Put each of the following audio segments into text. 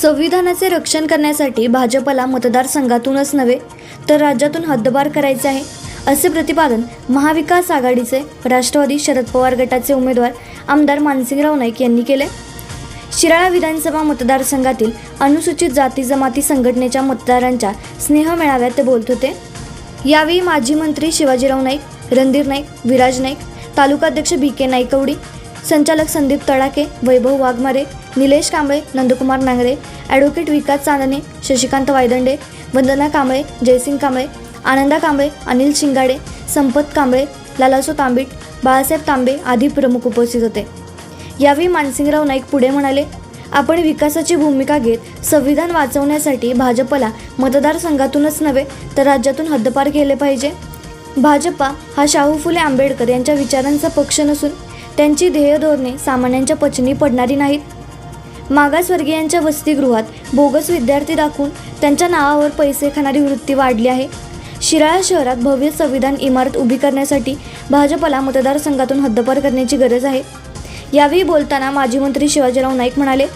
संविधानाचे रक्षण करण्यासाठी भाजपला मतदारसंघातूनच नव्हे तर राज्यातून हद्दबार करायचे आहे असे प्रतिपादन महाविकास आघाडीचे राष्ट्रवादी शरद पवार गटाचे उमेदवार आमदार मानसिंगराव नाईक यांनी केले. शिराळा विधानसभा मतदारसंघातील अनुसूचित जाती जमाती संघटनेच्या मतदारांच्या स्नेह मेळाव्यात ते बोलत होते. यावेळी माजी मंत्री शिवाजीराव नाईक रणधीर नाईक विराज नाईक तालुकाध्यक्ष बी के नाईकवडी संचालक संदीप तडाके वैभव वाघमारे निलेश कांबळे नंदकुमार नांगरे ॲडव्होकेट विकास चांदणे शशिकांत वायदंडे वंदना कांबळे जयसिंग कांबळे आनंदा कांबळे अनिल शिंगाडे संपत कांबळे लालासो तांबीट बाळासाहेब तांबे आदी प्रमुख उपस्थित होते. यावेळी मानसिंगराव नाईक पुढे म्हणाले आपण विकासाची भूमिका घेत संविधान वाचवण्यासाठी भाजपला मतदारसंघातूनच नव्हे तर राज्यातून हद्दपार केले पाहिजे. भाजपा हा शाहू फुले आंबेडकर यांच्या विचारांचा पक्ष नसून त्यांची ध्येय धोरणे सामान्यांच्या पचनी पडणारी नाहीत. मागासवर्गीयांच्या वसतिगृहात बोगस विद्यार्थी दाखवून त्यांच्या नावावर पैसे खाणारी वृत्ती वाढली आहे. शिराळा शहरात भव्य संविधान इमारत उभी करण्यासाठी भाजपला मतदारसंघातून हद्दपार करण्याची गरज आहे. यावेळी बोलताना माजी मंत्री शिवाजीराव नाईक म्हणाले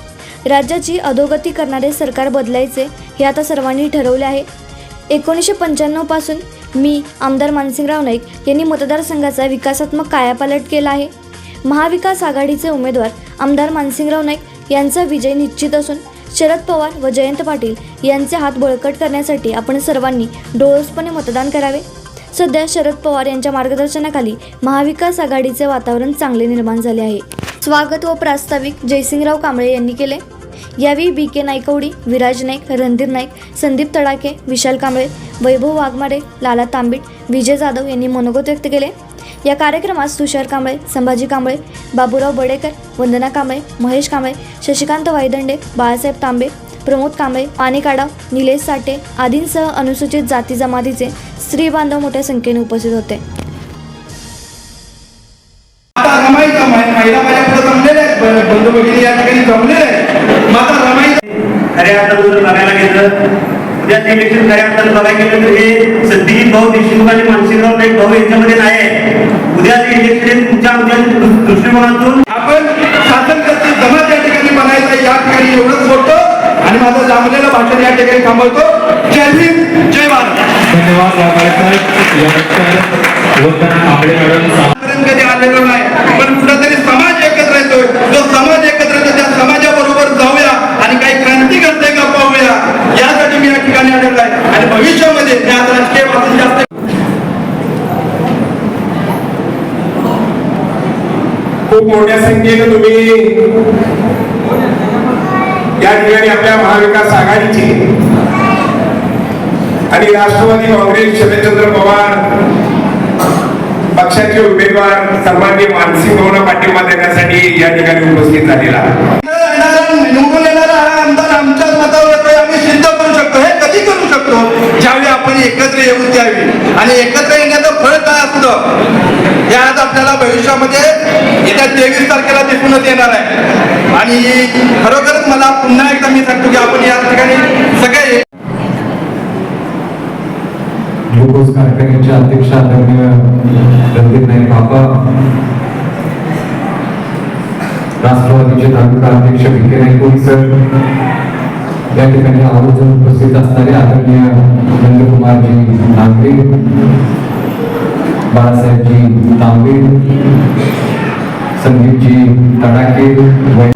राज्याची अधोगती करणारे सरकार बदलायचे हे आता सर्वांनी ठरवले आहे. एकोणीसशे पंच्याण्णवपासून मी आमदार मानसिंगराव नाईक यांनी मतदारसंघाचा विकासात्मक कायापालट केला आहे. महाविकास आघाडीचे उमेदवार आमदार मानसिंगराव नाईक यांचा विजय निश्चित असून शरद पवार व जयंत पाटील यांचे हात बळकट करण्यासाठी आपण सर्वांनी डोळसपणे मतदान करावे. सध्या शरद पवार यांच्या मार्गदर्शनाखाली महाविकास आघाडीचे वातावरण चांगले निर्माण झाले आहे. स्वागत व प्रास्ताविक जयसिंगराव कांबळे यांनी केले. यावेळी बी के नायकवडी विराज नाईक रणधीर नाईक संदीप तडाके विशाल कांबळे वैभव वाघमारे लाला तांबीट विजय जाधव यांनी मनोगत व्यक्त केले. या कार्यक्रमात तुषार कांबळे संभाजी कांबळे बाबूराव बडेकर वंदना कांबळे महेश कांबळे शशिकांत वायदंडे बाळासाहेब तांबे प्रमोद कांबळे पाणी काडाव निलेश साठे आदींसह अनुसूचित जाती जमातीचे स्त्री बांधव मोठ्या संख्येने उपस्थित होते. आता रमाईचा मा- महिला माझ्या पुढे जमलेले आहेत. ब- बंधू भगिनी या ठिकाणी जमलेले आहेत. मग आता रमाई खऱ्या अर्थानं जर बघायला गेलं उद्याचं इलेक्शन खऱ्या अर्थानं बघायला गेलं तर हे सतीश भाऊ देशमुख आणि मानसिंगराव नाईक भाऊ यांच्यामध्ये नाही आहे. इलेक्शन हे तुमच्या दृष्टिकोनातून आपण शासन करते जमात या ठिकाणी बनायचं या ठिकाणी एवढंच बोलतो आणि माझं जमलेलं भाषण या ठिकाणी थांबवतो. जय भीम जय भारत. धन्यवाद. कधी आलेलो नाही पण कुठेतरी समाज एकत्र येतोय जो समाज एकत्र येतो त्या समाजाबरोबर जाऊया आणि काही क्रांती घडते का पाहूया यासाठी मी या ठिकाणी आलेलो आहे आणि भविष्यामध्ये मी आज राजकीयपासून जास्त खूप मोठ्या संख्येने तुम्ही या ठिकाणी आपल्या महाविकास आघाडीची आणि राष्ट्रवादी काँग्रेस शरदचंद्र पवार पक्षाचे उमेदवार सन्माननीय मानसिंग भावना पाठिंबा देण्यासाठी या ठिकाणी उपस्थित झालेला निवडून येणारा आमदार आमच्याच मतावर आम्ही सिद्ध करू शकतो शकतो. ज्यावेळी आपण एकत्र येऊ त्यावेळी आणि एकत्र येण्याचं फळ काय असतं? हे आज आपल्याला भविष्यामध्ये येत्या तेवीस तारखेला दिसूनच येणार आहे. आणि खरोखरच मला पुन्हा एकदा मी सांगतो की आपण या ठिकाणी सगळे ग्लुकोज कारखान्याचे अध्यक्ष आदरणीय रणदीप नाईक बाबा राष्ट्रवादीचे तालुका अध्यक्ष विखे नाईक सर या ठिकाणी आवर्जून उपस्थित असणारे आदरणीय नंदकुमारजी नागरे बाळासाहेबजी तांबे संदीपजी तडाके वै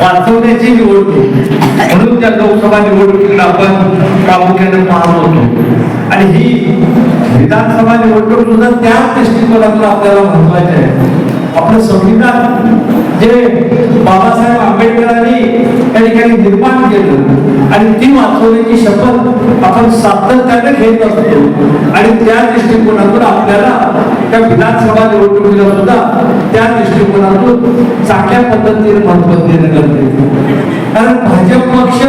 वाचवण्याची निवडणूक. म्हणून त्या लोकसभा निवडणुकीला आपण प्रामुख्याने पाहत होतो. आणि ही विधानसभा निवडणूक सुद्धा त्याच दृष्टिकोनातून आपल्याला महत्त्वाचे आहे. आपलं संविधान जे बाबासाहेब आंबेडकरांनी त्या ठिकाणी निर्माण केलं आणि ती वाचवण्याची शपथ आपण सातत्याने घेत असतो आणि त्या दृष्टिकोनातून आपल्याला त्या विधानसभा निवडणुकीला सुद्धा त्या दृष्टिकोनातून चांगल्या पद्धतीने महत्त्व देणं गरजेचं कारण भाजप पक्ष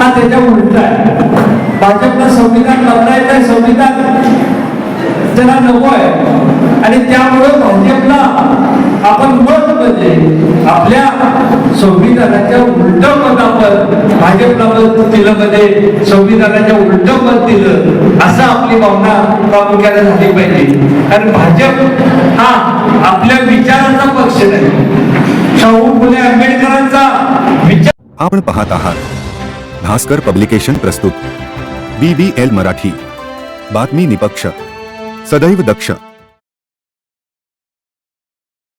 हा त्याच्या उलट आहे. संविधान बदलायचं संविधान त्याला नको आहे. आणि त्यामुळे संविधानाच्या उलट मतावर भाजपला मत दिलं म्हणजे संविधानाच्या उलट मत दिलं. असं आपली भावना प्रामुख्याने झाली पाहिजे. कारण भाजप हा आपल्या विचाराचा पक्ष नाही. शाहू फुले आंबेडकरांचा विचार आपण पाहत आहात. भास्कर पब्लिकेशन प्रस्तुत. B B L Marathi. बातमी निपक्ष. सदैव दक्ष.